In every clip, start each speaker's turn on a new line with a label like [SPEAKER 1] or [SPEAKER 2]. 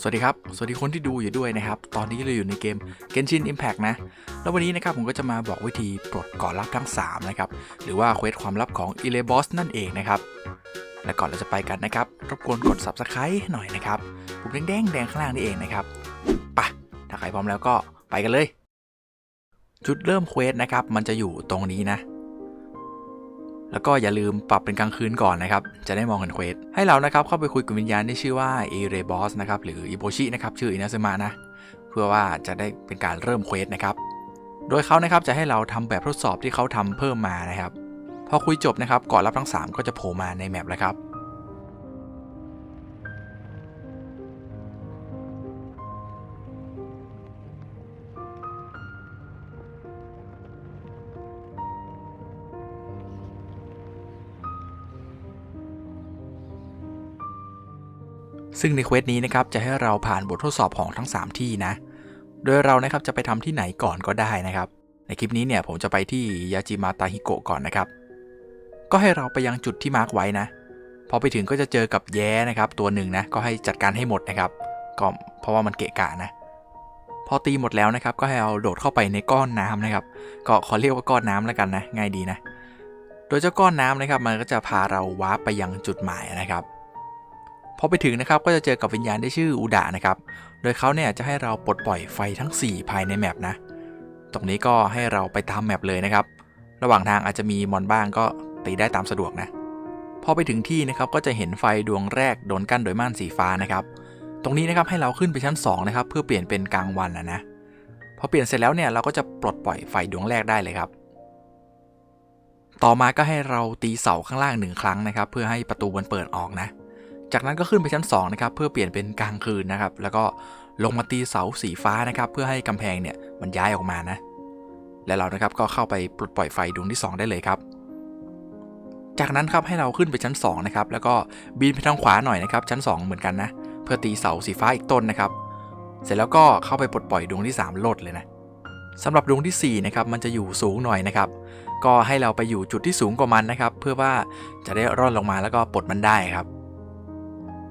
[SPEAKER 1] สวัสดีครับ สวัสดีคนที่ดูอยู่ด้วยนะครับ ตอนนี้เราอยู่ในเกม Genshin Impact นะ แล้ววันนี้นะครับผมก็จะมาบอกวิธีปลดเกาะลับทั้ง 3 นะครับ หรือว่าเควสความลับของ e l e b o s นั่นเองนะครับ และก่อนเราจะไปกันนะครับ รบกวนกด Subscribe หน่อยนะครับปุ่มแดงๆแดงข้างล่างนี่เองนะครับปะถ้าใครพร้อมแล้วก็ไปกันเลย จุดเริ่มเควสนะครับ มันจะอยู่ตรงนี้นะ แล้วก็อย่าลืมปรับเป็นกลางคืนก่อนนะครับ จะได้มองเห็นเควสให้เรานะครับเข้าไปคุยกับวิญญาณที่ชื่อว่าเอเรบอสนะครับหรืออิโบชินะครับชื่ออินาซึมะนะ เพื่อว่าจะได้เป็นการเริ่มเควสนะครับ โดยเขานะครับจะให้เราทำแบบทดสอบที่เขาทำเพิ่มมานะครับ พอคุยจบนะครับก่อนรับทั้ง 3 ก็จะโผล่มาในแมปแล้วครับ ซึ่งในเควสนี้นะครับจะให้เราผ่านบททดสอบของทั้ง 3 ที่นะ โดยเรานะครับจะไปทำที่ไหนก่อนก็ได้นะครับ ในคลิปนี้เนี่ยผมจะไปที่ยาจิมาตาฮิโกะก่อนนะครับ ก็ให้เราไปยังจุดที่มาร์กไว้นะ พอไปถึงก็จะเจอกับแย้นะครับตัวหนึ่งนะก็ให้จัดการให้หมดนะครับ ก็เพราะว่ามันเกะกะนะพอตีหมดแล้วนะครับ ก็ให้เอาโดดเข้าไปในก้อนน้ำนะครับ ก็ขอเรียกว่าก้อนน้ำแล้วกันนะ ง่ายดีนะ โดยเจ้าก้อนน้ำนะครับ มันก็จะพาเราวาร์ปไปยังจุดหมายนะครับ พอไปถึงนะครับก็จะเจอกับวิญญาณที่ชื่ออุดะนะครับ โดยเขาเนี่ยจะให้เราปลดปล่อยไฟทั้ง 4 ภายในแมปนะ ตรงนี้ก็ให้เราไปตามแมปเลยนะครับ ระหว่างทางอาจจะมีมอนบ้างก็ตีได้ตามสะดวกนะ พอไปถึงที่นะครับก็จะเห็นไฟดวงแรกโดนกั้นโดยม่านสีฟ้านะครับ ตรงนี้นะครับให้เราขึ้นไปชั้น2นะครับเพื่อเปลี่ยนเป็นกลางวันนะนะพอเปลี่ยนเสร็จแล้วเนี่ยเราก็จะปลดปล่อยไฟดวงแรกได้เลยครับต่อมาก็ให้เราตีเสาข้างล่างหนึ่งครั้งนะครับ เพื่อให้ประตูมันเปิดออกนะ จากนั้นก็ขึ้นไปชั้น2นะครับเพื่อเปลี่ยนเป็นกลางคืนนะครับ แล้วก็ลงมาตีเสาสีฟ้านะครับเพื่อให้กำแพงเนี่ยมันย้ายออกมานะ และเรานะครับก็เข้าไปปลดปล่อยไฟดวงที่ 2 ได้เลยครับ จากนั้นครับให้เราขึ้นไปชั้น2นะครับแล้วก็บินไปทางขวาหน่อยนะครับชั้น 2 เหมือนกันนะเพื่อตีเสาสีฟ้าอีกต้นนะครับ เสร็จแล้วก็เข้าไปปลดปล่อยดวงที่ 3 โลดเลยนะสำหรับดวงที่4นะครับมันจะอยู่สูงหน่อยนะครับ ก็ให้เราไปอยู่จุดที่สูงกว่ามันนะครับ เพื่อว่าจะได้ร่อนลงมาแล้วก็ปลดมันได้ครับ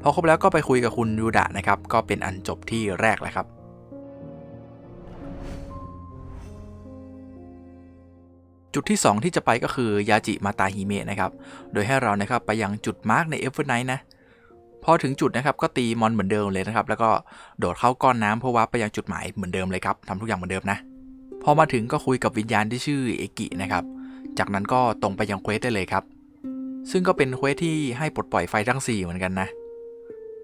[SPEAKER 1] พอครบแล้วก็ไปคุยกับคุณยูดะนะครับ ก็เป็นอันจบที่แรกแหละครับจุดที่ 2 ที่จะไปก็คือยาจิมาตาฮิเมะนะครับ โดยให้เรานะครับไปยังจุดมาร์กในเอฟเวอร์ไนท์นะ พอถึงจุดนะครับก็ตีมอนเหมือนเดิมเลยนะครับ แล้วก็โดดเข้าก้อนน้ำเพื่อว่าไปยังจุดหมายเหมือนเดิมเลยครับทำทุกอย่างเหมือนเดิมนะ พอมาถึงก็คุยกับวิญญาณที่ชื่อเอกินะครับ จากนั้นก็ตรงไปยังเควสได้เลยครับ ซึ่งก็เป็นเควสที่ให้ปลดปล่อยไฟทั้ง 4 เหมือนกันนะ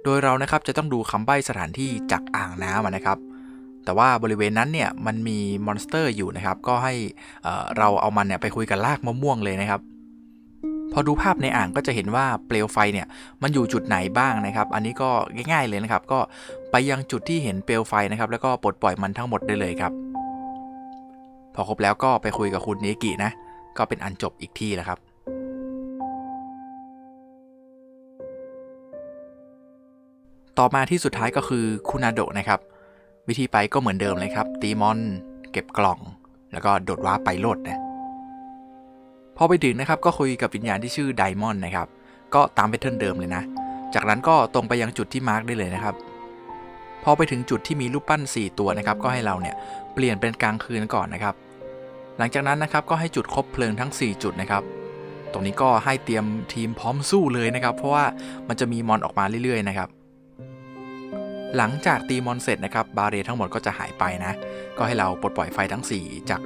[SPEAKER 1] โดยเรานะครับจะต้องดูคำใบ้สถานที่จากอ่างน้ำนะครับ แต่ว่าบริเวณนั้นเนี่ยมันมีมอนสเตอร์อยู่นะครับ ก็ให้เราเอามันเนี่ยไปคุยกับลากมะม่วงเลยนะครับ พอดูภาพในอ่างก็จะเห็นว่าเปลวไฟเนี่ยมันอยู่จุดไหนบ้างนะครับ อันนี้ก็ง่ายๆเลยนะครับ ก็ไปยังจุดที่เห็นเปลวไฟนะครับ แล้วก็ปลดปล่อยมันทั้งหมดได้เลยครับ พอครบแล้วก็ไปคุยกับคุณเนกินะ ก็เป็นอันจบอีกที่แล้วครับ ต่อมาที่สุดท้ายก็คือคุนาโดะนะครับ วิธีไปก็เหมือนเดิมเลยครับ ตีมอน เก็บกล่อง แล้วก็โดดว้าไปโลดนะพอไปถึงนะครับก็คุยกับวิญญาณที่ชื่อไดมอนด์นะครับ ก็ตามแพทเทิร์นเดิมเลยนะ จากนั้นก็ตรงไปยังจุดที่มาร์กได้เลยนะครับ พอไปถึงจุดที่มีรูปปั้น 4 ตัวนะครับ ก็ให้เราเนี่ยเปลี่ยนเป็นกลางคืนก่อนนะครับ หลังจากนั้นนะครับก็ให้จุดคบเพลิงทั้ง 4 จุดนะครับ ตรงนี้ก็ให้เตรียมทีมพร้อมสู้เลยนะครับ เพราะว่ามันจะมีมอนออกมาเรื่อยๆนะครับ หลังจากตีมอนเสร็จนะครับบาเรทั้งหมดก็จะหายไปนะ ก็ให้เราปลดปล่อยไฟทั้ง 4 จาก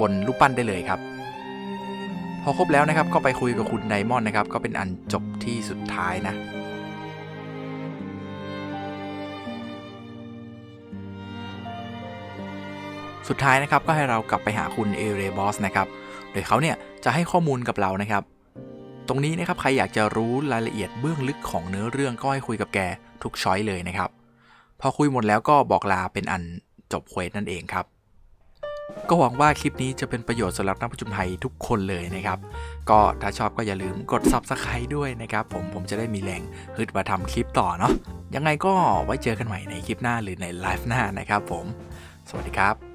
[SPEAKER 1] บนรูปปั้นได้เลยครับ พอครบแล้วนะครับก็ไปคุยกับคุณไดมอนด์นะครับ ก็เป็นอันจบที่สุดท้ายนะสุดท้ายนะครับก็ให้เรากลับไปหาคุณเอเรบอสนะครับ โดยเขาเนี่ยจะให้ข้อมูลกับเรานะครับ ตรงนี้นะครับใครอยากจะรู้รายละเอียดเบื้องลึกของเนื้อเรื่องก็ให้คุยกับแกทุกช้อยเลยนะครับ พอคุยหมดแล้วก็บอกลาเป็นอันจบเควสนั่นเองครับ ก็หวังว่าคลิปนี้จะเป็นประโยชน์สำหรับนักประชุมไทยทุกคนเลยนะครับ ก็ถ้าชอบก็อย่าลืมกด Subscribe ด้วยนะครับ ผมผมจะได้มีแรงฮึดมาทำคลิปต่อเนาะยังไงก็ไว้เจอกันใหม่ในคลิปหน้าหรือในไลฟ์หน้านะครับผม สวัสดีครับ